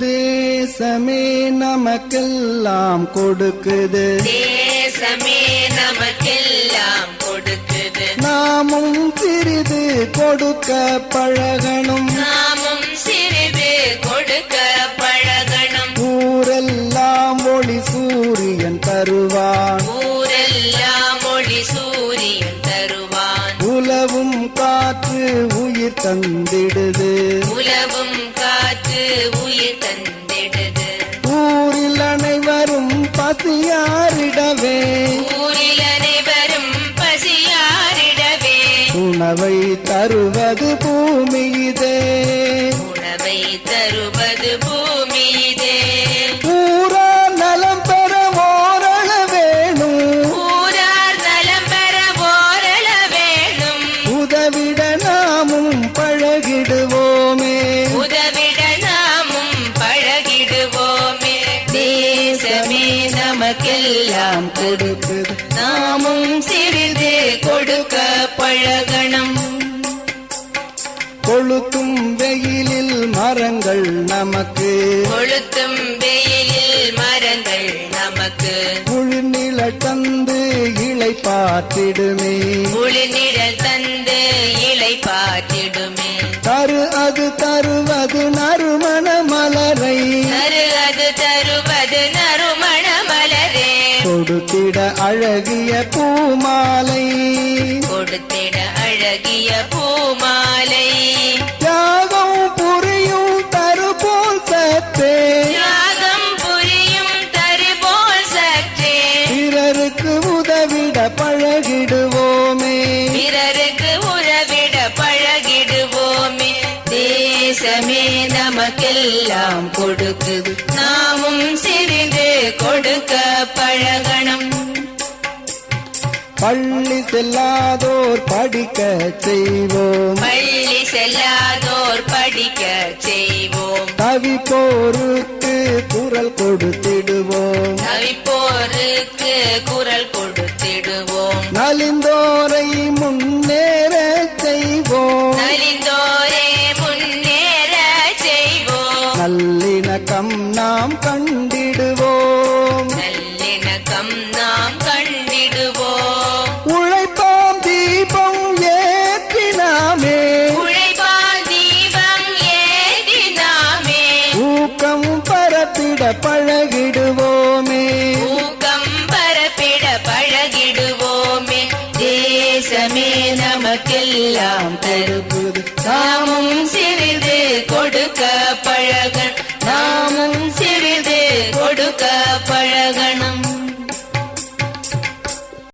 தேசமே நமக்கெல்லாம் கொடுக்குது. தேசமே நமக்கெல்லாம் கொடுக்குது. நாமும் சிறிது கொடுக்க பழகணும். நாமும் சிறிது கொடுக்க பழகணும். ஊரெல்லாம் ஒளி சூரியன் தருவான். ஊரெல்லாம் ஒளி சூரியன் தருவான். உலவும் காற்று உயிர் தந்திடுது. உலவும் காற்று தந்திடுது. ஊரில் அனைவரும் பசியாரிடவே. ஊரில் அனைவரும் பசியாரிடவே. உணவை தருவது பூமி இதே. உணவை தருவது பூமி இதே. நமக்கெல்லாம் கொடுக்குது நாமும் சிறிது கொடுக்க பழகணும். கொளுத்தும் வெயிலில் மரங்கள் நமக்கு. கொளுத்தும் வெயிலில் மரங்கள் நமக்கு. குளிர்நில தந்து இலை பார்த்திடுமே. குளிர்நிழல் தந்து இலை பாத்திடுமே தரு அது தருவது நறுமண கொடுத்திட அழகிய பூமாலை. கொடுத்திட அழகிய பூமாலை. தியாகம் புரியும் தருபோல் சத்தே தியாகம் புரியும் தருபோல் சற்றே. பிறருக்கு உதவிட பழகிடுவோமே. பிறருக்கு உறவிட பழகிடுவோமே. தேசமே நமக்கெல்லாம் கொடுக்குது. நாமும் சிறிது கொடுக்க பழகணும் பள்ளி செல்லாதோர் படிக்க செய்வோம். பள்ளி செல்லாதோர் படிக்க செய்வோம். தவிப்போருக்கு குரல் கொடுத்திடுவோம். தவிப்போருக்கு குரல் கொடுத்திடுவோம். நலிந்தோரை முன்னேற செய்வோம். நலிந்தோரே முன்னேற செய்வோம். நல்லிணக்கம் நாம் கண்டிடுவோம். பரப்பிட பழகிடுவோமே. ஊக்கம் பரப்பிட பழகிடுவோமே. தேசமே நமக்கெல்லாம் தருப்புது நாமும் சிறிது கொடுக்க பழகன்.